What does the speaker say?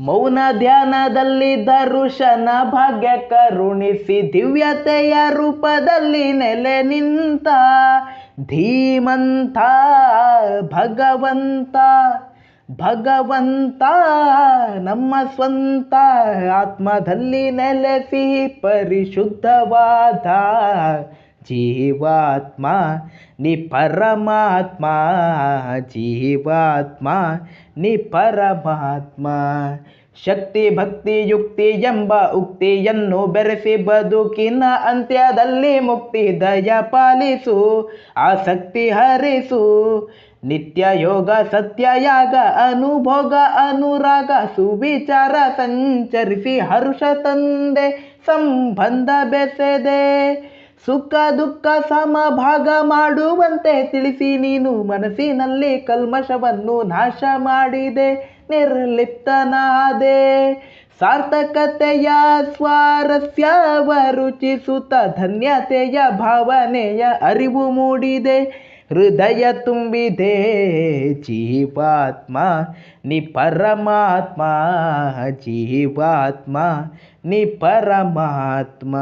ಮೌನ ಧ್ಯಾನದಲ್ಲಿ ದರುಶನ ಭಾಗ್ಯ ಕರುಣಿಸಿ ದಿವ್ಯತೆಯ ರೂಪದಲ್ಲಿ ನೆಲೆ ನಿಂತ ಧೀಮಂತ, ಭಗವಂತ ಭಗವಂತ ನಮ್ಮ ಸ್ವಂತ ಆತ್ಮದಲ್ಲಿ ನೆಲೆಸಿ ಪರಿಶುದ್ಧವಾದ ಜೀವಾತ್ಮ, ನೀ ಪರಮಾತ್ಮ, ಜೀವಾತ್ಮ, ನೀ ಪರಮಾತ್ಮ. ಶಕ್ತಿ, ಭಕ್ತಿ, ಯುಕ್ತಿ ಎಂಬ ಉಕ್ತಿಯನ್ನು ಬೆರೆಸಿ ಬದುಕಿನ ಅಂತ್ಯದಲ್ಲಿ ಮುಕ್ತಿ, ದಯ ಪಾಲಿಸು, ಆಸಕ್ತಿ ಹರಿಸು. ನಿತ್ಯ ಯೋಗ, ಸತ್ಯಯಾಗ, ಅನುಭೋಗ, ಅನುರಾಗ, ಸುವಿಚಾರ ಸಂಚರಿಸಿ ಹರ್ಷ ತಂದೆ ಸಂಬಂಧ ಬೆಸೆದೆ. ಸುಖ ದುಃಖ ಸಮಭಾಗ ಮಾಡುವಂತೆ ತಿಳಿಸಿ ನೀನು ಮನಸ್ಸಿನಲ್ಲಿ ಕಲ್ಮಶವನ್ನು ನಾಶ ಮಾಡಿದೆ, ನಿರ್ಲಿಪ್ತನಾದೆ. ಸಾರ್ಥಕತೆಯ ಸ್ವಾರಸ್ಯವ ರುಚಿಸುತ್ತ ಧನ್ಯತೆಯ ಭಾವನೆಯ ಅರಿವು ಮೂಡಿದೆ. ಹೃದಯ ತುಂಬಿದೆ, ಜೀವಾತ್ಮ, ನಿ ಪರಮಾತ್ಮ, ಜೀವಾತ್ಮ, ನಿ ಪರಮಾತ್ಮ.